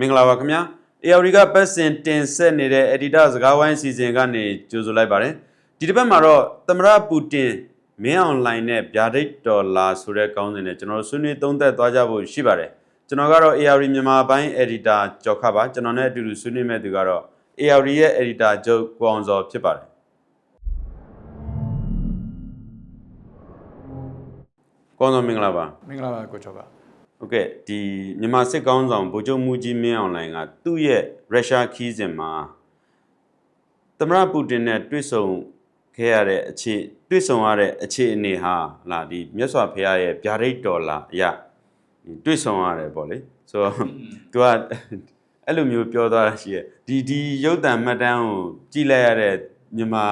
မင်္ဂလာပါခင်ဗျာ ARD ကပတ်စင်တင်ဆက်နေတဲ့ editor စကားဝိုင်းအစီအစဉ်ကနေကြိုဆိုလိုက်ပါတယ်ဒီတစ်ပတ်မှာတော့သမရပူတင်မင်းအွန်လိုင်းနဲ့ဗျာဒိတ်ဒေါ်လာဆိုတဲ့ကောင်းစဉ်နဲ့ကျွန်တော်တို့ဆွေးနွေးသုံးသပ်သွားကြဖို့ရှိပါတယ်ကျွန်တော်ကတော့ ARD မြန်မာပိုင်း editor ကျော်ခပါကျွန်တော်နဲ့အတူတူဆွေးနွေးမဲ့သူကတော့ ARD ရဲ့ editor ချုပ်ကိုအောင်စောဖြစ်ပါတယ်ကောင်းစောမင်္ဂလာပါမင်္ဂလာပါကိုချောက ဟုတ်ကဲ့ဒီမြန်မာစစ်ကောင်းဆောင်ဗိုလ်ချုပ်မူကြီးမင်းအောင်လှိုင်ကသူ့ရဲ့ရုရှားခီးစဉ်မှာသမရပူတင်နဲ့တွေ့ဆုံခဲ့ရတဲ့အခြေတွေ့ဆုံရတဲ့အခြေအနေဟာလာဒီမြတ်စွာဘုရားရဲ့ဗျာဒိတ်တော်လာအရာဒီတွေ့ဆုံရတယ်ပေါ့လေဆိုတော့ तू ကအဲ့လိုမျိုးပြောသွားတာရှိရဲ့ဒီဒီရုပ်တံမှတ်တမ်းကိုကြည့်လိုက်ရတဲ့မြန်မာ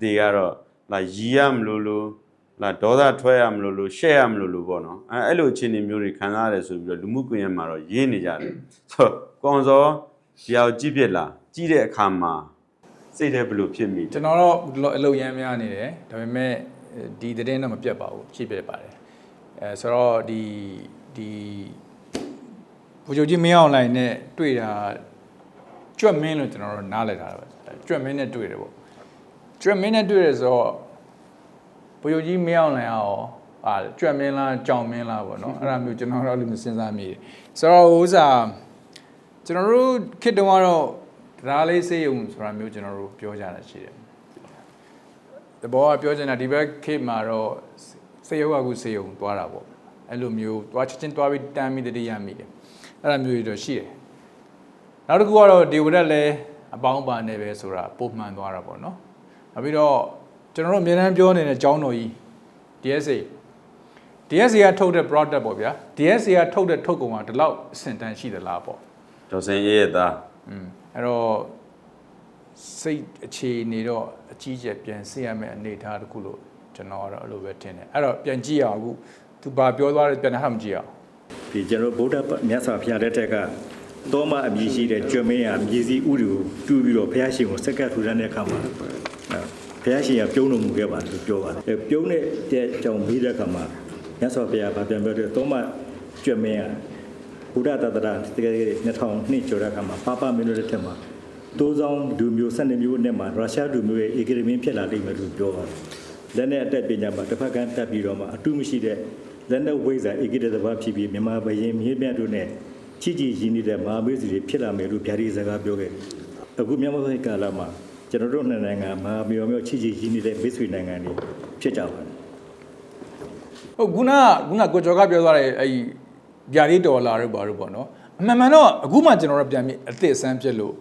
တွေကတော့လာရီရမလို့လို့ လာဒေါသထွက်ရမလို့လို့ရှက်ရမလို့လို့ပေါ့နော်အဲအဲ့လိုအခြေအနေမျိုးတွေခံစားရတယ်ဆိုပြီးတော့လူမှုကွန်ရက်မှာတော့ရေးနေကြတယ်ဆိုတော့ကောင်းစောဒီအောင်ကြည့်ပြစ်လာကြည့်တဲ့အခါမှာစိတ်ထဲဘယ်လိုဖြစ်မိလဲကျွန်တော်တော့ဒီလိုအလုပ်ရမ်းများနေတယ်ဒါပေမဲ့ဒီသတင်းတော့မပြတ်ပါဘူးရှိပြပါတယ်အဲဆိုတော့ဒီဒီဘူဂျိုကြီးမင်းအောင်လိုင်းနဲ့တွေ့တာကြွက်မင်းလို့ကျွန်တော်တို့နားလည်ထားတာပဲကြွက်မင်းနဲ့တွေ့တယ်ပေါ့ကြွက်မင်းနဲ့တွေ့တယ်ဆိုတော့ ဘူဂျိုကြီးမင်းအောင်လိုင်းရောအာကြွက်မင်းလားကြောင်မင်းလားပေါ့နော်အဲ့ဒါမျိုးကျွန်တော်တို့လည်းမစဉ်းစားမိတယ်ဆိုတော့ဥစားကျွန်တော်တို့ခေတ္တကတော့တရားလေးစေးရုံဆိုတာမျိုးကျွန်တော်တို့ပြောကြတာရှိတယ်တဘောကပြောချင်တာဒီဘက်ခေတ်မှာတော့စေရုပ်ကခုစေရုံသွားတာပေါ့အဲ့လိုမျိုးသွားချက်ချင်းသွားပြီးတမ်းပြီးတတိယမိတယ်အဲ့လိုမျိုးတွေတော့ရှိတယ်နောက်တစ်ခုကတော့ဒီဝရက်လည်းအပေါင်းပါနေပဲဆိုတာပုံမှန်သွားတာပေါ့နော်နောက်ပြီးတော့ ကျွန်တော်တို့အများအားပြောနေတဲ့ကျောင်းတော်ကြီး DSA DSA ကထုတ်တဲ့ product ပေါ့ဗျာ DSA ကထုတ်တဲ့ထုတ်ကုန်ကဒီလောက်အဆင့်တန်းရှိသလားပေါ့ဒေါ်စင်အေးရဲ့သားอืมအဲ့တော့စိတ်အခြေအနေတော့အကြီးကျယ်ပြန်ဆင်ရမယ့်အနေအထားတစ်ခုလို့ကျွန်တော်ကတော့အဲ့လိုပဲထင်တယ်အဲ့တော့ပြန်ကြည့်အောင်အခုသူဘာပြောသွားလဲပြန်ဟမ်းကြည့်အောင်ဒီကျွန်တော်ဗုဒ္ဓမြတ်စွာဘုရားလက်ထက်ကတောမအမည်ရှိတဲ့ကျွမ်းမင်းရမြေစည်းဥတွေကိုတူးပြီးတော့ဘုရားရှင်ကိုစက္ကပ်ထူထမ်းတဲ့အခါမှာအဲ ဘုရားရှင်ကပြုံးတော်မူခဲ့ပါတယ်လို့ပြောပါတယ်အဲပြုံးတဲ့ကြောင်ပြီးတဲ့အခါမှာမြတ်စွာဘုရားဗာပြန်ပြောတဲ့တောမကျွမ်းမင်းရဘုရားတတရာတကယ်2000နှစ်ကျော်တဲ့အခါမှာပါပမင်းတို့လက်ထက်မှာတိုးဆောင်လူမျိုး12မျိုးနဲ့မှာရုရှားလူမျိုးရဲ့အေဂရမင်းဖြစ်လာလိမ့်မယ်လို့ပြောပါတယ်လက်နဲ့အတက်ပညာမှာတစ်ဖက်ကတက်ပြီးတော့မှအတုမရှိတဲ့လက်နဲ့ဝိဇ္ဇာဧကိတတဘာဖြစ်ပြီးမြန်မာဘယင်မြေမြတ်တို့နဲ့ချစ်ကြည်ရင်းနေတဲ့မဟာမိတ်ဆွေတွေဖြစ်လာမယ်လို့ဗျာဒီစကားပြောခဲ့တယ်။အခုမြန်မာဘက်ကာလမှာ ကျွန်တော်တို့နှစ်နိုင်ငံမဟာမြော်မြော်ချစ်ကြည်ရင်းနေတဲ့မိတ်ဆွေနိုင်ငံတွေဖြစ်ကြပါတယ်ဟုတ်ခုနကခုနကိုကျော်ကပြောသွားတဲ့အဲ့ဒီဗျာဒီဒေါ်လာတို့ဘာလို့ပေါ့နော်အမှန်မှန်တော့အခုမှကျွန်တော်တို့ပြန်ပြီးအသစ်အဆန်းဖြစ်လို့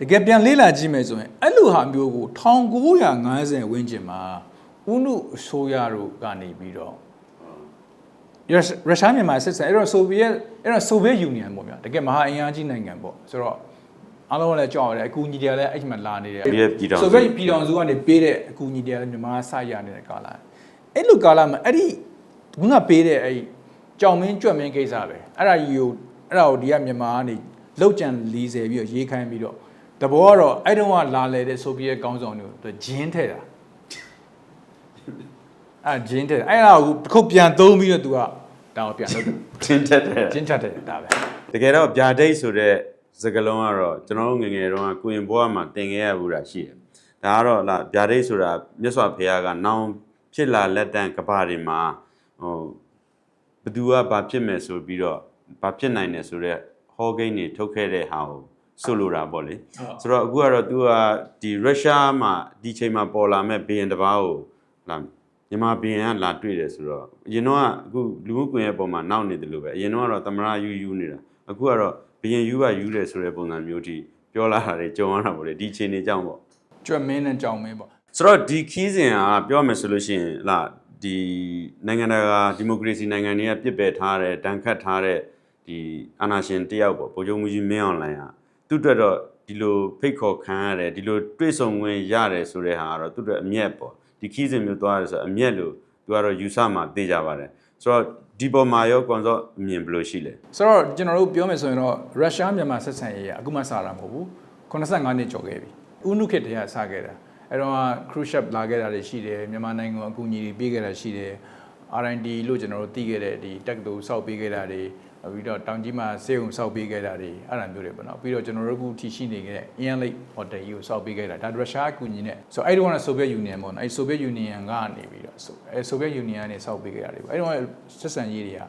တကယ်ပြန်လေးလာကြည့်မယ်ဆိုရင်အဲ့လိုဟာမျိုးကို1950ဝန်းကျင်မှာဥနုအစိုးရတို့ကနေပြီးတော့ရုရှားမြန်မာဆက်ဆံအဲ့တော့ဆိုဗီယက်အဲ့တော့ဆိုဗီယက်ယူနီယံပေါ့ဗျာတကယ်မဟာအင်အားကြီးနိုင်ငံပေါ့ဆိုတော့ အားလုံးကလည်းကြောက်ရတယ်အကူအညီတွေကလည်းအဲ့ဒီမှာလာနေတယ်ဆိုဗီယက်ပြည်ထောင်စုဆိုဗီယက်ပြည်ထောင်စုကနေပေးတဲ့အကူအညီတွေကလည်းမြန်မာစရနေတဲ့ကာလအဲ့လိုကာလမှာအဲ့ဒီခုနပေးတဲ့အဲ့ဒီကြောင်မင်းကြွက်မင်းကိစ္စပဲအဲ့ဒါကြီးကိုအဲ့ဒါကိုဒီကမြန်မာကနေလောက်ကြံ40ပြီးတော့ရေးခိုင်းပြီးတော့တဘောကတော့အဲ့တုန်းကလာလေတဲ့ဆိုဗီယက်ကောင်းဆောင်တွေကိုသူဂျင်းထဲတာအဲ့ဂျင်းထဲတာအဲ့ဒါကိုတစ်ခုပြန်သုံးပြီးတော့ तू ကဒါကိုပြန်လုပ်တယ်ချင်းတက်တယ်ကျင်းချက်တယ်ဒါပဲတကယ်တော့ဗျာဒိတ်ဆိုတဲ့ စကားလုံးကတော့ကျွန်တော်တို့ငယ်ငယ်တုန်းကကိုရင်ဘွားမှာသင်ခဲ့ရဘူးတာရှိတယ်ဒါကတော့လာဗျာဒိတ်ဆိုတာမြတ်စွာဘုရားကနောင်ဖြစ်လာလက်တန့်ကဘာတွေမှာဟိုဘသူကဘာဖြစ်မယ်ဆိုပြီးတော့ဘာဖြစ်နိုင်တယ်ဆိုတော့ဟောကိန်းတွေထုတ်ခဲ့တဲ့ဟာကိုဆိုလိုတာပေါ့လေဆိုတော့အခုကတော့ तू ကဒီရုရှားမှာဒီချိန်မှာပေါ်လာမဲ့ဘီယန်တစ်ပါးကိုလာမြန်မာဘီယန်ကလာတွေ့တယ်ဆိုတော့အရင်တော့ကအခုလူမှုကွန်ရက်ပေါ်မှာနောက်နေတယ်လို့ပဲအရင်တော့ကတော့သမရယူယူနေတာအခုကတော့ ဘီယန်ယူပါယူတယ်ဆိုတဲ့ပုံစံမျိုးထိပြောလာတာတွေကြုံရတာပေါ့လေဒီချိန်နေကြောင်းပေါ့ကြွက်မင်းနဲ့ကြောင်မင်းပေါ့ဆိုတော့ဒီခီးစဉ်ကပြောမယ်ဆိုလို့ရှိရင်လာဒီနိုင်ငံတကာဒီမိုကရေစီနိုင်ငံတွေကပြစ်ပယ်ထားတဲ့တန်ခတ်ထားတဲ့ဒီအာဏာရှင်တယောက်ပေါ့ဗိုလ်ချုပ်မှုကြီးမင်းအောင်လှိုင်ဟာသူ့အတွက်တော့ဒီလိုဖိတ်ခေါ်ခံရတယ်ဒီလိုတွေ့ဆုံခွင့်ရတယ်ဆိုတဲ့ဟာကတော့သူ့အတွက်အမျက်ပေါ့ဒီခီးစဉ်မျိုးသွားရတယ်ဆိုတော့အမျက်လို့သူကတော့ယူဆမှာသိကြပါတယ်ဆိုတော့ ဒီပေါ်မှာရောကွန်စောအမြင်ဘယ်လိုရှိလဲဆိုတော့ကျွန်တော်တို့ပြောမယ်ဆိုရင်တော့ရုရှားမြန်မာဆက်ဆံရေးကအခုမှစတာမဟုတ်ဘူး85နှစ်ကျော်ခဲ့ပြီဥနုခေတ်တည်းကစခဲ့တာအဲ့တော့ခရုရှပ်လာခဲ့တာတွေရှိတယ်မြန်မာနိုင်ငံကိုအကူအညီတွေပေးခဲ့တာရှိတယ် R&D လို့ကျွန်တော်တို့သိခဲ့တဲ့ဒီတက္ကသိုလ်စောက်ပေးခဲ့တာတွေနောက် ပြီးတော့တောင်ကြီးမှာစေုံစောက်ပေးခဲ့တာတွေအဲ့ဒါမျိုးတွေပေါ့နော်ပြီးတော့ကျွန်တော်တို့အခုထိရှိနေခဲ့တဲ့ Ian Lake Hotel ကြီးကိုစောက်ပေးခဲ့တာဒါရုရှားအကူအညီနဲ့ဆိုတော့အဲ့ဒီကတော့ Soviet Union ပေါ့နော်အဲ့ Soviet Union ကနေပြီးတော့ဆိုအဲ့ Soviet Union ကနေစောက်ပေးခဲ့တာတွေပေါ့အဲ့ဒီတော့ဆက်ဆံရေးတွေက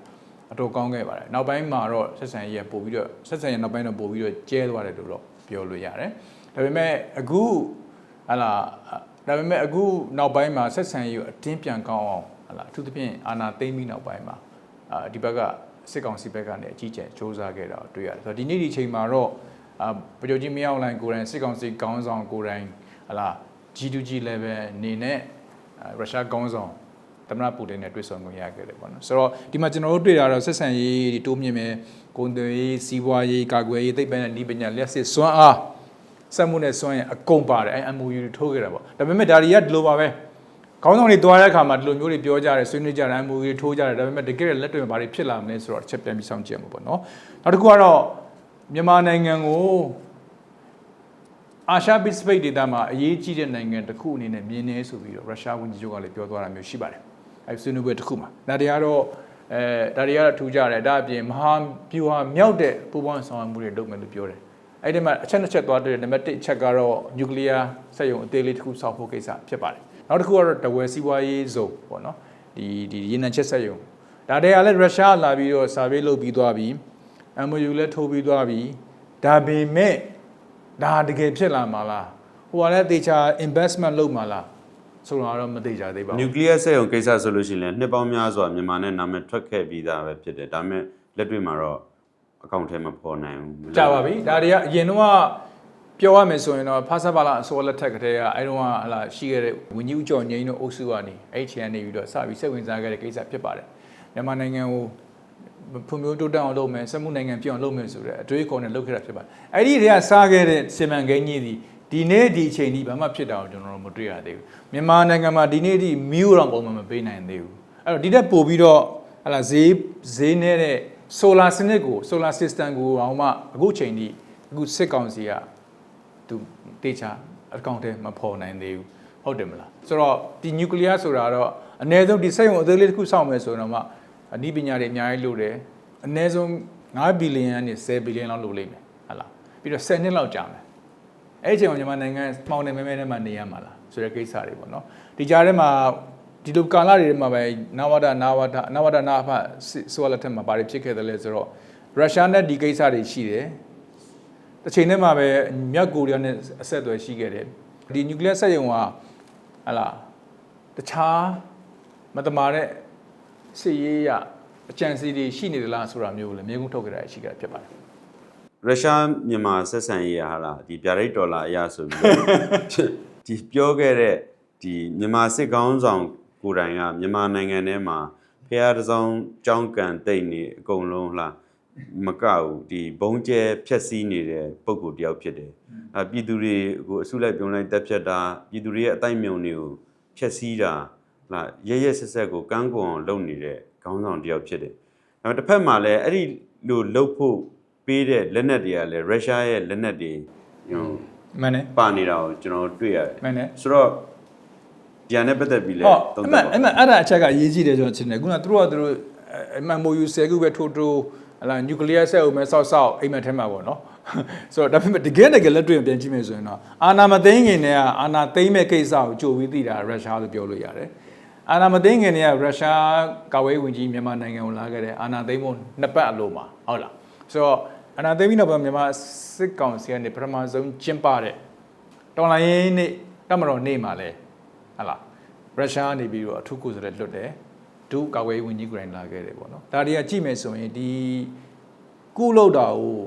အတော်ကောင်းခဲ့ပါတယ်နောက်ပိုင်းမှာတော့ဆက်ဆံရေးကပို့ပြီးတော့ဆက်ဆံရေးနောက်ပိုင်းတော့ပို့ပြီးတော့ကျဲသွားတယ်လို့တော့ပြောလို့ရတယ်ဒါပေမဲ့အခုဟလာဒါပေမဲ့အခုနောက်ပိုင်းမှာဆက်ဆံရေးကိုအတင်းပြန်ကောင်းအောင်ဟလာအထူးသဖြင့်အာနာသိမ့်ပြီးနောက်ပိုင်းမှာအာဒီဘက်က စစ်ကောင်စီဘက်ကနေအကြီးကျယ်စ조사ခဲ့တာကိုတွေ့ရတယ်ဆိုတော့ဒီနေ့ဒီချိန်မှာတော့အာပကြိုကြီးမရောက်လိုင်းကိုယ်တိုင်စစ်ကောင်စီကောင်းဆောင်ကိုယ်တိုင်ဟလာ G2G level အနေနဲ့ရုရှားကောင်းဆောင်သမ္မတပူတင်နဲ့တွေ့ဆုံခွင့်ရခဲ့တယ်ပေါ့နော်ဆိုတော့ဒီမှာကျွန်တော်တို့တွေ့တာတော့ဆက်ဆံရေးတွေတိုးမြင့်မယ်ကုန်သွယ်ရေးစီးပွားရေးကာကွယ်ရေးသိပ္ပံနဲ့ဤပညာလျှက်စစ်စွမ်းအားစက်မှုနဲ့စွမ်းရင်အကုန်ပါတယ်အဲ MOU တွေထိုးခဲ့တာပေါ့ဒါပေမဲ့ဒါတွေကဒီလိုပါပဲ ခေါင်းဆောင်တွေတွားတဲ့အခါမှာဒီလိုမျိုးတွေပြောကြတယ်ဆွေးနွေးကြတယ် MOU တွေထိုးကြတယ်ဒါပေမဲ့တကယ်လက်တွေ့မှာဘာတွေဖြစ်လာမလဲဆိုတော့တစ်ချက်ပြန်ပြီးစောင့်ကြည့်ရမှာပေါ့နော်နောက်တစ်ခုကတော့မြန်မာနိုင်ငံကိုအာရှပစိဖိတ်ဒေသမှာအရေးကြီးတဲ့နိုင်ငံတစ်ခုအနေနဲ့မြင်နေဆိုပြီးတော့ရုရှားဝန်ကြီးချုပ်ကလည်းပြောသွားတာမျိုးရှိပါတယ်။အဲဆွေးနွေးပွဲတစ်ခုမှာဒါတွေကတော့အဲဒါတွေကတော့ထူကြတယ်ဒါအပြင်မဟာဗျူဟာမြောက်တဲ့ပူးပေါင်းဆောင်ရွက်မှုတွေလုပ်မယ်လို့ပြောတယ်။အဲဒီမှာအချက်နှစ်ချက်သွားတွေ့တယ်နံပါတ်1အချက်ကတော့နျူကလ িয়ার စက်ရုံအသေးလေးတစ်ခုဆောက်ဖို့ကိစ္စဖြစ်ပါတယ်။ နောက်တစ်ခုကတော့တဝယ်စီးပွားရေးဇုံပေါ့နော်။ဒီဒီရေနံချက်စက်ရုံဒါတွေကလည်းရုရှားလာပြီးတော့စာပေးလုပ်ပြီးသွားပြီး MOU လည်းထိုးပြီးသွားပြီးဒါပေမဲ့ဒါတကယ်ဖြစ်လာမှာလားဟိုကလည်းတေချာ investment လုပ်မှာလားဆိုတော့မသိကြသေးပါနျူဘူးကလ িয়ার စက်ရုံကိစ္စဆိုလို့ရှိရင်လည်းနှစ်ပေါင်းများစွာမြန်မာနဲ့နာမည်ထွက်ခဲ့ပြီးသားပဲဖြစ်တယ်ဒါပေမဲ့လက်တွေ့မှာတော့အကောင့်ထဲမပေါ်နိုင်ဘူးကြပါပြီဒါတွေကအရင်တော့က ပြောရမယ်ဆိုရင်တော့ဖာစာပါလာအစိုးရလက်ထက်ကတည်းကအဲတုန်းကဟလာရှိခဲ့တဲ့ဝင်းကြီးဦးကျော်ငိမ့်တို့အုပ်စုကနေအဲ့ချန်နေပြီးတော့စပြီးစိတ်ဝင်စားခဲ့တဲ့ကိစ္စဖြစ်ပါတယ်မြန်မာနိုင်ငံကိုဖွံ့ဖြိုးတိုးတက်အောင်လုပ်မယ်စက်မှုနိုင်ငံပြည့်အောင်လုပ်မယ်ဆိုတဲ့အတွေးအခေါ်နဲ့လုပ်ခဲ့တာဖြစ်ပါတယ်အဲ့ဒီတည်းကစားခဲ့တဲ့စီမံကိန်းကြီးဒီဒီနေ့ဒီအချိန်ဒီဘာမှဖြစ်တာကိုကျွန်တော်တို့မတွေ့ရသေးဘူးမြန်မာနိုင်ငံမှာဒီနေ့ဒီမီးရောင်ပုံမှန်မပေးနိုင်သေးဘူးအဲ့တော့ဒီတက်ပို့ပြီးတော့ဟလာဈေးဈေးနေတဲ့ solar စနစ်ကို solar system ကိုအောင်မှအခုချိန်ဒီအခုစစ်ကောင်စီက သူတေချာအကောင့်ထဲမဖော်နိုင်သေးဘူးဟုတ်တယ်မလားဆိုတော့ဒီနျူကလ িয়ার ဆိုတာတော့အနည်းဆုံးဒီစက်ရုံအသေးလေးတစ်ခုစောင့်မယ်ဆိုရင်တော့မှအနည်းပညာတွေအများကြီးလိုတယ်အနည်းဆုံး9ဘီလီယံနဲ့10ဘီလီယံလောက်လိုလိမ့်မယ်ဟုတ်လားပြီးတော့10နှစ်လောက်ကြာမယ်အဲ့ဒီအချိန်မှာမြန်မာနိုင်ငံမှောင်နေမဲမဲထဲမှာနေရမှာလားဆိုတဲ့ကိစ္စတွေပေါ့နော်ဒီကြားထဲမှာဒီလိုကာလတွေထဲမှာပဲနဝဒနာဝဒနဝဒနာဖဆိုရလက်ထက်မှာဘာတွေဖြစ်ခဲ့တယ်လဲဆိုတော့ရုရှားနဲ့ဒီကိစ္စတွေရှိတယ် တစ်ချိန်တည်းမှာပဲမြောက်ကိုရီးယားနဲ့အဆက်အသွယ်ရှိခဲ့တယ်ဒီနျူကလ িয়ার စက်ရုံကဟလာတခြားမတမာတဲ့စစ်ရေးရအကြံစီတွေရှိနေသလားဆိုတာမျိုးကိုလည်းမြေကုန်းထုတ်ကြတာရှိခဲ့တာဖြစ်ပါတယ်ရုရှားမြန်မာဆက်ဆံရေးဟာလားဒီဗျာဒိတ်ဒေါ်လာအရဆိုပြီးတော့ဒီပြောခဲ့တဲ့ဒီမြန်မာစစ်ကောင်းဆောင်ကိုယ်တိုင်ကမြန်မာနိုင်ငံထဲမှာဖះတစ်စောင်းကြောင်းကန်တိတ်နေအကုန်လုံးဟလား မကဘူးဒီဘုံကျဲဖြက်စီးနေတဲ့ပုံကိုတယောက်ဖြစ်တယ်။အပြည်သူတွေကိုအစုလိုက်ပြုံလိုက်တက်ဖြတ်တာပြည်သူတွေရဲ့အတိုက်မြုံတွေကိုဖြက်စီးတာဟလားရရဆက်ဆက်ကိုကန်းကွန်အောင်လုပ်နေတဲ့ခေါင်းဆောင်တယောက်ဖြစ်တယ်။ဒါပေမဲ့တစ်ဖက်မှာလည်းအဲ့ဒီလိုလှုပ်ဖို့ပေးတဲ့လက်နက်တွေကလည်းရုရှားရဲ့လက်နက်တွေဟိုမှန်တယ်ပါနေတာကိုကျွန်တော်တွေ့ရတယ်မှန်တယ်ဆိုတော့ဒီဟာနဲ့ပတ်သက်ပြီးလဲဟုတ်သုံးအသမှပ်န်ပါအမှန်အဲ့ဒါအချက်ကရေးကြည့်တယ်ကျွန်တော်ထင်တယ်ခုနကသူတို့ကသူတို့အမှန်မိုယူ10ခုပဲထိုးထိုး ဟလာနျူကလ িয়ার စက်အုံမဲ့ဆောက်ဆောက်အိမ်မက်ထဲမှာပေါ့နော်ဆိုတော့ဒါပေမဲ့တကယ်တကယ်လက်တွေ့ပြန်ကြည့်မယ်ဆိုရင်တော့အာနာမသိန်းခင်တည်းကအာနာသိန်းမဲ့ကိစ္စကိုကြိုပြီးသိတာရုရှားလို့ပြောလို့ရတယ်အာနာမသိန်းခင်တည်းကရုရှားကာဝေးဝင်ကြီးမြန်မာနိုင်ငံကိုလာခဲ့တဲ့အာနာသိန်းမို့နှစ်ပတ်အလိုမှာဟုတ်လားဆိုတော့အာနာသိန်းပြီးနောက်ပိုင်းမြန်မာစစ်ကောင်စီကနေပထမဆုံးကျင်းပတဲ့တော်လိုင်းရေးနေ့တမတော်နေ့မှာလဲဟလာရုရှားကနေပြီးတော့အထူးကိုယ်စားလှယ်လွတ်တယ် ဒုကာကွယ်ရေးဝန်ကြီးကိုယ်တိုင်လာခဲ့တယ်ပေါ့နော်ဒါတွေကကြည့်မယ်ဆိုရင်ဒီကုလောက်တာကို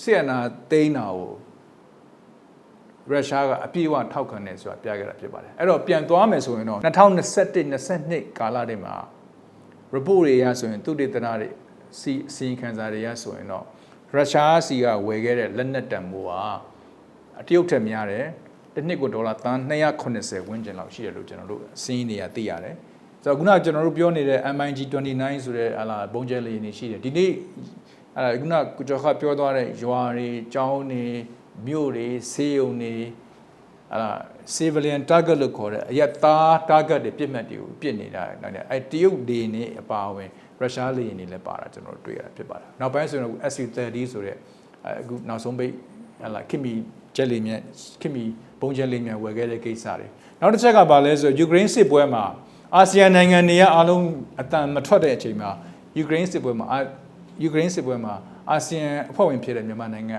ဆီယနာသိန်းတာကိုရုရှားကအပြည့်အဝထောက်ခံတယ်ဆိုတာပြခဲ့တာဖြစ်ပါတယ်အဲ့တော့ပြန်သွားမယ်ဆိုရင်တော့2021 22ကာလတည်းမှာ report တွေရဆိုရင်သူတေသနာတွေစီစီရင်ခံစာတွေရဆိုရင်တော့ရုရှားစီကဝယ်ခဲ့တဲ့လက်နက်တန်ဖိုးဟာအတရုတ်ထက်များတယ်တစ်နှစ်ကိုဒေါ်လာသန်း280ဝန်းကျင်လောက်ရှိတယ်လို့ကျွန်တော်တို့အစင်းတွေကသိရတယ် ဆိုတော့ခုနကကျွန်တော်တို့ပြောနေတဲ့ MIG 29ဆိုတဲ့ဟာလာဘုံကျဲလေးနေရှိတယ်ဒီနေ့အဲခုနကကျော်ခပြောသွားတဲ့ရွာတွေကျောင်းတွေမြို့တွေဆေးရုံတွေအဲ့ဒါ civilian target လို့ခေါ်တဲ့အရက်သား target တွေပြစ်မှတ်တွေကိုပြစ်နေတာနော်အဲ့တရုတ်တွေနဲ့အပါအဝင်ရုရှားလေယာဉ်တွေလည်းပါတာကျွန်တော်တို့တွေ့ရတာဖြစ်ပါတယ်နောက်ပိုင်းဆိုရင် SU-30 ဆိုတဲ့အခုနောက်ဆုံးပိတ်ဟလာခင်မီဂျက်လေမြတ်ခင်မီဘုံဂျက်လေမြတ်ဝယ်ခဲ့တဲ့ကိစ္စတွေနောက်တစ်ချက်ကပါလဲဆိုယူကရိန်းစစ်ပွဲမှာ အာဆီယံနိုင်ငံတွေကအားလုံးအတန်မထွက်တဲ့အချိန်မှာယူကရိန်းစစ်ပွဲမှာယူကရိန်းစစ်ပွဲမှာအာဆီယံအဖွဲ့ဝင်ဖြစ်တဲ့မြန်မာနိုင်ငံ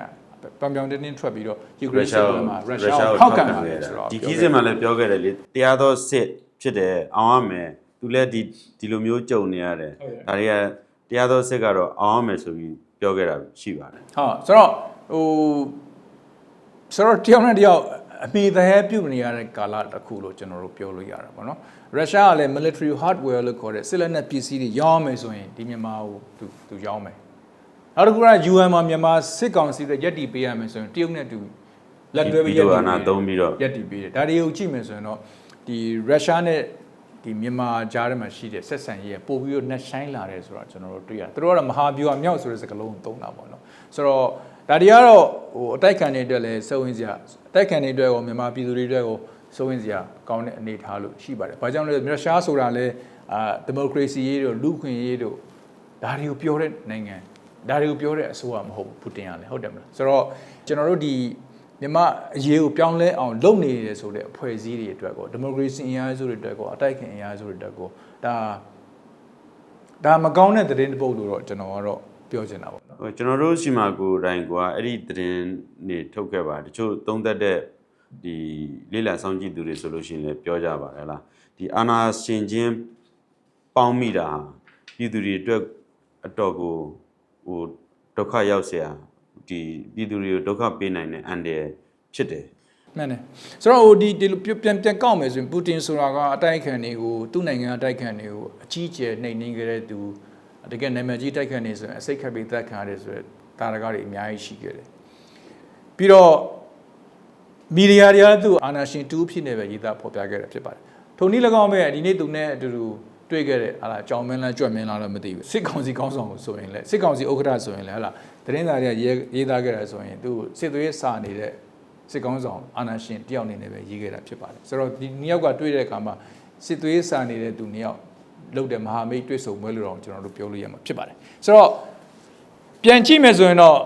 ပြောင်ပြောင်တင်းတင်းထွက်ပြီးတော့ယူကရိန်းစစ်ပွဲမှာရုရှားကိုထောက်ခံပါတယ်ဆိုတော့ဒီခီးစဉ်မှာလည်းပြောခဲ့တယ်လေတရားသောစစ်ဖြစ်တယ်အောင်ရမယ်သူလည်းဒီဒီလိုမျိုးကြုံနေရတယ်ဒါတွေကတရားသောစစ်ကတော့အောင်ရမယ်ဆိုပြီးပြောခဲ့တာရှိပါတယ်ဟုတ်ဆိုတော့ဟိုဆိုတော့တယောက်နဲ့တယောက် အမိသဟဲပြုတ်နေရတဲ့ကာလတစ်ခုလို့ကျွန်တော်တို့ပြောလို့ရတာပေါ့နော်ရုရှားကလည်း military hardware လို့ခေါ်တဲ့စစ်လက်နက်ပစ္စည်းတွေရောင်းမယ်ဆိုရင်ဒီမြန်မာကိုသူသူရောင်းမယ်နောက်တစ်ခုက UN မှာမြန်မာစစ်ကောင်စီတွေရက်တီပေးရမယ်ဆိုရင်တရုတ်နဲ့တူလက်တွဲပြီးရက်တီအာဏာသုံးပြီးတော့ရက်တီပေးတယ်ဒါတွေကိုကြည့်မယ်ဆိုရင်တော့ဒီရုရှားနဲ့ဒီမြန်မာကြားထဲမှာရှိတဲ့ဆက်ဆံရေးကပို့ပြီးတော့နှက်ဆိုင်လာတယ်ဆိုတော့ကျွန်တော်တို့တွေ့ရတယ်သူတို့ကတော့မဟာဗျူဟာမြောက်ဆိုတဲ့စကားလုံးကိုသုံးတာပေါ့နော်ဆိုတော့ ဒါတွေကတော့ဟိုအတိုက်ခံတွေအတွက်လည်းစိုးဝင်စရာအတိုက်ခံတွေအတွက်ရောမြန်မာပြည်သူတွေအတွက်ရောစိုးဝင်စရာကောင်းတဲ့အနေအထားလို့ရှိပါတယ်။ဘာကြောင့်လဲရုရှားဆိုတာလဲအာဒီမိုကရေစီရေးတို့လူ့ခွင့်ရေးတို့ဒါတွေကိုပြောတဲ့နိုင်ငံဒါတွေကိုပြောတဲ့အစိုးရမဟုတ်ဘူးပူတင်ကလည်းဟုတ်တယ်မလားဆိုတော့ကျွန်တော်တို့ဒီမြန်မာအရေးကိုပြောင်းလဲအောင်လုပ်နေရဆိုတဲ့အဖွဲ့အစည်းတွေအတွက်ကိုဒီမိုကရေစီအင်အားစုတွေအတွက်ကိုအတိုက်ခံအင်အားစုတွေအတွက်ကိုဒါဒါမကောင်းတဲ့သတင်းတစ်ပုဒ်လို့တော့ကျွန်တော်ကတော့ပြောချင်တာပေါ့နော်ဟို ကျွန်တော်တို့စီမာကိုတိုင်းကအဲ့ဒီသတင်းနေထုတ်ခဲ့ပါတချို့သုံးသက်တဲ့ဒီလေးလံဆောင်ကြည့်သူတွေဆိုလို့ရှိရင်လည်းပြောကြပါတယ်ဟလားဒီအာနာရှင်ချင်းပေါင်းမိတာဟာပြည်သူတွေအတွက်အတော်ကိုဟိုဒုက္ခရောက်เสียဒီပြည်သူတွေကိုဒုက္ခပေးနိုင်တဲ့အန်တယ်ဖြစ်တယ် မှန်တယ်ဆိုတော့ဟိုဒီဒီလိုပြန်ပြန်ကောက်မယ်ဆိုရင်ပူတင်ဆိုတာကအတိုက်ခံတွေကိုသူ့နိုင်ငံအတိုက်ခံတွေကိုအကြီးကျယ်နှိမ်နင်းခဲ့တဲ့သူ တကယ်နာမည်ကြီးတိုက်ခံနေဆိုရင်အစိတ်ခတ်ပြီးသက်ခံရတယ်ဆိုတော့တာရကတွေအများကြီးရှိခဲ့တယ်ပြီးတော့မီဒီယာတွေကသူ့အာနာရှင်တူးဖြစ်နေပဲရေးသားဖော်ပြခဲ့တာဖြစ်ပါတယ်ထုံနည်း၎င်းပဲဒီနေ့သူနဲ့အတူတူတွေ့ခဲ့တဲ့ဟာလာကြောင်မင်းလားကြွက်မင်းလားတော့မသိဘူးစစ်ကောင်စီကောင်းဆောင်ကိုဆိုရင်လည်းစစ်ကောင်စီဥက္ကဋ္ဌဆိုရင်လည်းဟာလာသတင်းစာတွေကရေးရေးသားခဲ့တာဆိုရင်သူစစ်သွေးစာနေတဲ့စစ်ကောင်းဆောင်အာနာရှင်တယောက်အနေနဲ့ပဲရေးခဲ့တာဖြစ်ပါတယ်ဆိုတော့ဒီနှစ်ယောက်ကတွေ့တဲ့အခါမှာစစ်သွေးစာနေတဲ့သူနှစ်ယောက် လုပ်တဲ့မဟာမိတ်တွေ့ဆုံပွဲလို့တော့ကျွန်တော်တို့ပြောလို့ရမှာဖြစ်ပါတယ်ဆိုတော့ပြန်ကြည့်မယ်ဆိုရင်တော့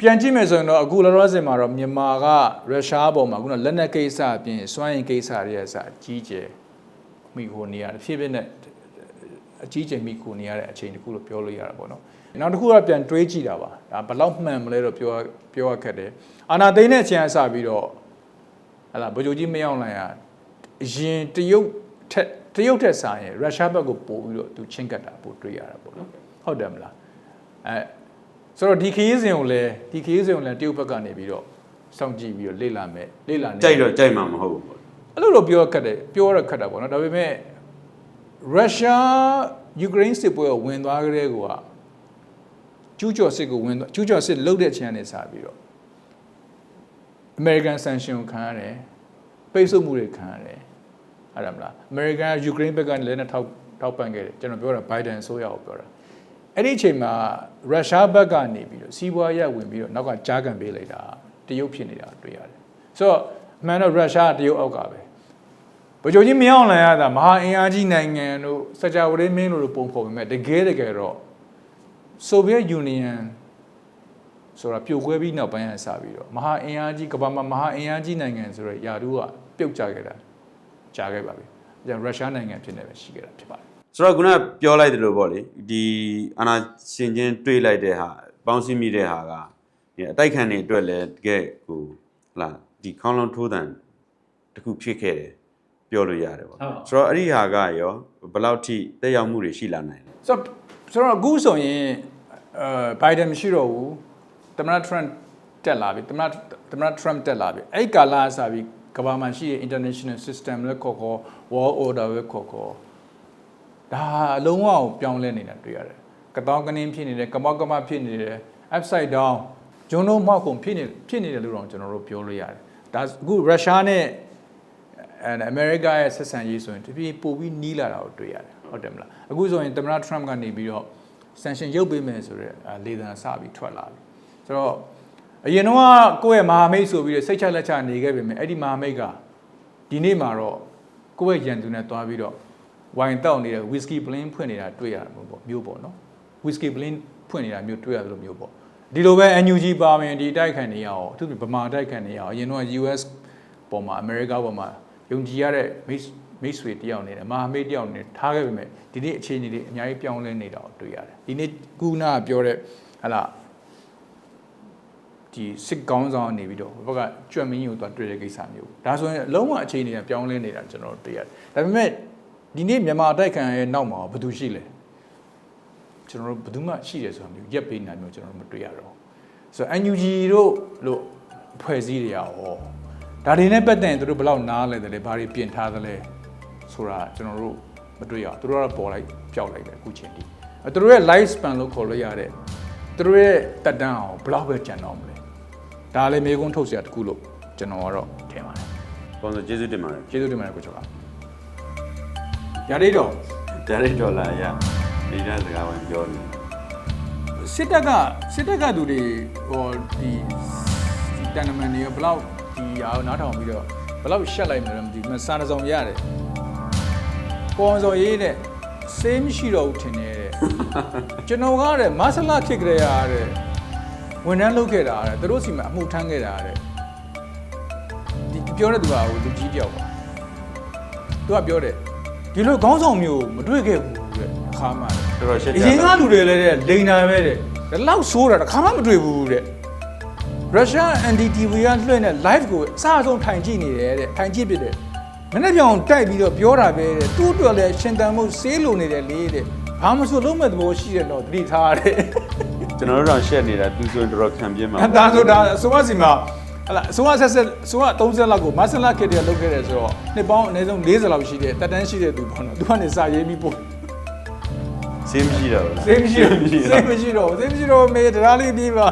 ပြန်ကြည့်မယ်ဆိုရင်တော့အခုလောလောဆယ်မှာတော့မြန်မာကရုရှားပေါ်မှာခုနလက်နက်ကိစ္စအပြင်စွမ်းရင်ကိစ္စတွေရဲ့အစအကြီးကျယ်မိခိုနေရတယ်ဖြစ်ဖြစ်နဲ့အကြီးကျယ်မိခိုနေရတဲ့အချိန်တစ်ခုလို့ပြောလို့ရတာပေါ့နော်နောက်တစ်ခုကပြန်တွေးကြည့်တာပါဒါဘယ်လောက်မှန်မလဲတော့ပြောပြောရခက်တယ်အာနာသိန်းတဲ့အချိန်အစပြီးတော့ဟလာဗိုလ်ချုပ်ကြီးမရောက်လာရအရင်တရုတ်ထက် တရုတ်ထက်ဆိုင်ရင်ရုရှားဘက်ကိုပို့ပြီးတော့သူချင်းကပ်တာပို့တွေးရတာပေါ့နော်ဟုတ်တယ်မလားအဲဆိုတော့ဒီခရီးစဉ်ကိုလည်းဒီခရီးစဉ်ကိုလည်းတရုတ်ဘက်ကနေပြီးတော့စောင့်ကြည့်ပြီးတော့လေ့လာမယ်လေ့လာနေကြိုက်တော့ကြိုက်မှာမဟုတ်ဘူးပေါ့အဲ့လိုတော့ပြောရခက်တယ်ပြောရခက်တာပေါ့နော်ဒါပေမဲ့ရုရှားယူကရိန်းစစ်ပွဲကိုဝင်သွားကြတဲ့ကွာကျူးကျော်စစ်ကိုဝင်သွားကျူးကျော်စစ်လုပ်တဲ့အချိန်နဲ့စပြီးတော့ American sanction ကိုခံရတယ်ပိတ်ဆို့မှုတွေခံရတယ် အဲ့ဒါမလား American ယူကရိန်းဘက်ကနေလည်းနဲ့ထောက်ထောက်ပံ့ခဲ့တယ်ကျွန်တော်ပြောတာ Biden အစိုးရကိုပြောတာအဲ့ဒီအချိန်မှာရုရှားဘက်ကနေပြီးတော့စီးပွားရေးဝင်ပြီးတော့နောက်ကကြားကန်ပေးလိုက်တာတရုတ်ဖြစ်နေတာတွေ့ရတယ်ဆိုတော့အမှန်တော့ရုရှားကတရုတ်အောက်ကပဲဗိုလ်ချုပ်ကြီးမင်းအောင်လှိုင်ရတာမဟာအင်အားကြီးနိုင်ငံတို့စကြဝဠာမင်းတို့လိုပုံဖော်ပေမဲ့တကယ်တကယ်တော့ဆိုဗီယက်ယူနီယံဆိုတာပြိုကွဲပြီးနောက်ပိုင်းကစပြီးတော့မဟာအင်အားကြီးကမ္ဘာမှာမဟာအင်အားကြီးနိုင်ငံဆိုတော့ယာတူကပြုတ်ကျခဲ့တာ ကြာခဲ့ပါပြီ။ဒါရုရှားနိုင်ငံဖြစ်နေပဲရှိခဲ့တာဖြစ်ပါတယ်ဆိုတော့ခုနကပြောလိုက်တယ်လို့ပေါ့လေဒီအာနာရှင်ချင်းတွေးလိုက်တဲ့ဟာပေါင်းစည်းမိတဲ့ဟာကဒီအတိုက်ခံတွေအတွက်လည်းတကယ်ကိုဟလာဒီခေါင်းလုံးထိုးတန်တစ်ခုဖြစ်ခဲ့တယ်ပြောလို့ရတယ်ပေါ့ဆိုတော့အဲ့ဒီဟာကရောဘယ်လောက်ထိတက်ရောက်မှုတွေရှိလာနိုင်လဲ။ဆိုတော့ဆိုတော့အခုဆိုရင်အဲဘိုင်ဒန်မရှိတော့ဘူး။သမ္မတထရန့်တက်လာပြီ။သမ္မတသမ္မတထရန့်တက်လာပြီ။အဲ့ဒီကာလအစားပြီး ကမ္ဘာမှာရှိတဲ့ international system လည်းခေါ်ခေါ် world order ပဲခေါ်ခေါ်ဒါအလုံးဝကိုပြောင်းလဲနေတာတွေ့ရတယ်။ကတောင်းကနင်းဖြစ်နေတယ်၊ကမောက်ကမဖြစ်နေတယ်။ upside down ဂျွန်းလုံးမောက်ကုန်ဖြစ်နေဖြစ်နေတယ်လို့တော့ကျွန်တော်တို့ပြောလို့ရတယ်။ဒါအခုရုရှားနဲ့အဲအမေရိကရဲ့ဆက်ဆံရေးဆိုရင်တပြေးပို့ပြီးနီးလာတာကိုတွေ့ရတယ်ဟုတ်တယ်မလားအခုဆိုရင်သမ္မတ Trump ကနေပြီးတော့ sanction ရုပ်ပေးမယ်ဆိုတော့လေသံစပြီးထွက်လာပြီဆိုတော့ အရင်တော့ကိုယ့်ရဲ့မဟာမိတ်ဆိုပြီးတော့စိတ်ချလက်ချနေခဲ့ပေမဲ့အဲ့ဒီမဟာမိတ်ကဒီနေ့မှာတော့ကိုယ့်ရဲ့ရန်သူနဲ့တွားပြီးတော့ဝိုင်တောက်နေတဲ့ whisky blend ဖွင့်နေတာတွေ့ရမှာပေါ့မျိုးပေါ့နော် whisky blend ဖွင့်နေတာမျိုးတွေ့ရတယ်လို့မျိုးပေါ့ဒီလိုပဲ NUG ပါမယ်ဒီတိုက်ခိုက်နေရအောင်အထူးသဖြင့်ဗမာတိုက်ခိုက်နေရအောင်အရင်တော့ US ပေါ်မှာ America ပေါ်မှာယုံကြည်ရတဲ့မိတ်မိတ်ဆွေတယောက်နေတယ်မဟာမိတ်တယောက်နေထားခဲ့ပေမဲ့ဒီနေ့အခြေအနေတွေအများကြီးပြောင်းလဲနေတာကိုတွေ့ရတယ်ဒီနေ့ကုနာကပြောတဲ့ဟလာ ဒီစစ်ကောင်းဆောင်နေပြီးတော့ဘက်ကကြွက်မင်းကြီးကိုသွားတွေ့တဲ့ကိစ္စမျိုးဒါဆိုရင်အလုံးဝအခြေအနေကပြောင်းလဲနေတာကျွန်တော်တို့တွေ့ရတယ်ဒါပေမဲ့ဒီနေ့မြန်မာအတိုက်ခံရဲ့နောက်မှာဘာသူရှိလဲကျွန်တော်တို့ဘယ်သူမှရှိတယ်ဆိုတာမျိုးရက်ပေးနေတာမျိုးကျွန်တော်တို့မတွေ့ရတော့ဘူးဆိုတော့ NUG တို့လို့ဖွဲ့စည်းတွေရောဒါတွေနဲ့ပတ်သက်ရင်တို့ဘယ်လောက်နားလဲတယ်လဲဘာတွေပြင်ထားသလဲဆိုတာကျွန်တော်တို့မတွေ့ရအောင်တို့ကတော့ပေါ်လိုက်ပျောက်လိုက်ပဲအခုချိန်ထိအဲတို့ရဲ့ life span လို့ခေါ်လို့ရတဲ့တို့ရဲ့တက်တန်းအောင်ဘယ်လောက်ပဲကြံတော့မလဲ ဒါလည်းမေကုန်းထုတ်เสียတခုလို့ကျွန်တော်ကတော့ထင်ပါတယ် ပေါင်းဆိုကျေးဇူးတင်ပါတယ် ကျေးဇူးတင်ပါတယ်ကိုကျော်ကရသေးတော့ ဒါရိတ်ဒေါ်လာရဒီနေ့စကားဝင်ပြောနေ စစ်တပ်ကစစ်တပ်ကသူတွေဟိုဒီဒီတန်နမန်တွေဘယ်လောက်ဒီအားနားထောင်ပြီးတော့ဘယ်လောက်ရှက်လိုက်မလဲမသိဘူးစာတစ်စုံရတယ်ပေါ်စော်ရေးတဲ့စေးမရှိတော့ဘူးထင်တယ်တဲ့ကျွန်တော်ကတဲ့မဆလာခစ်ကြရတဲ့ ဝန်ထမ်းလုပ်ခဲ့တာတဲ့သူတို့စီမှာအမှုထမ်းခဲ့တာတဲ့ဒီပြောတဲ့သူကဟိုလူကြီးတယောက်ပါသူကပြောတယ်ဒီလိုခေါင်းဆောင်မျိုးမတွေ့ခဲ့ဘူးတဲ့အခါမှတဲ့တော်တော်ရှက်အကြရင်ကလူတွေလည်းတဲ့လိန်နာပဲတဲ့ဒီလောက်ဆိုးတာတစ်ခါမှမတွေ့ဘူးတဲ့ရုရှား NDTV ကလွှင့်တဲ့ live ကိုအစားဆုံးထိုင်ကြည့်နေတယ်တဲ့ထိုင်ကြည့်ပြတယ်မနေ့ပြောင်တိုက်ပြီးတော့ပြောတာပဲတဲ့သူ့အတွက်လည်းရှင်တန်မှုစေးလိုနေတယ်လေတဲ့ဘာမှမဆိုလုံးမဲ့သဘောရှိတယ်တော့သတိထားတယ် ကျွန်တော်တို့တော့ရှက်နေတာသူဆိုရင်တော်တော်ခံပြင်းမှာအဲဒါဆိုဒါအစိုးရစီမှာဟလာအစိုးရဆက်ဆက်အစိုးရ30လောက်ကိုမဆလာခက်တယ်လုပ်ခဲ့တယ်ဆိုတော့နှစ်ပေါင်းအနည်းဆုံး40လောက်ရှိတယ်တက်တန်းရှိတဲ့သူပေါ့နော်သူကနေစာရေးပြီးပို့ဆေးမရှိတော့ဘူးလားစေးမရှိတော့စေးမရှိတော့စေးမရှိတော့မေတရားလေးပြီးပါ